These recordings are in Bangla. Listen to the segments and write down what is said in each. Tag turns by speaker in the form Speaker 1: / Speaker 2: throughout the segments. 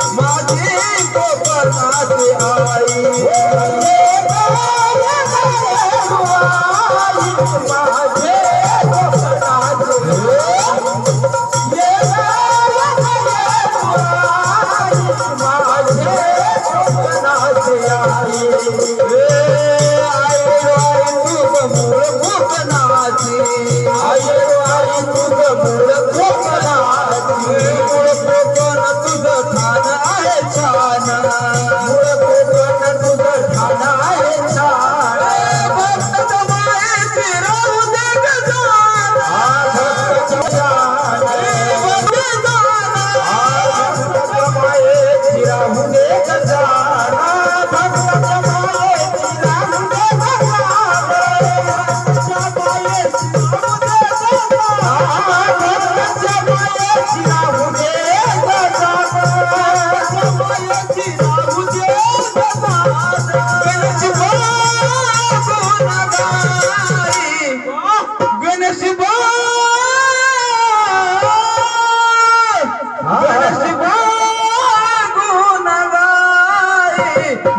Speaker 1: माझी कोपनाथ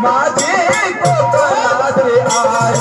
Speaker 1: মাঝে কত রাধে আয়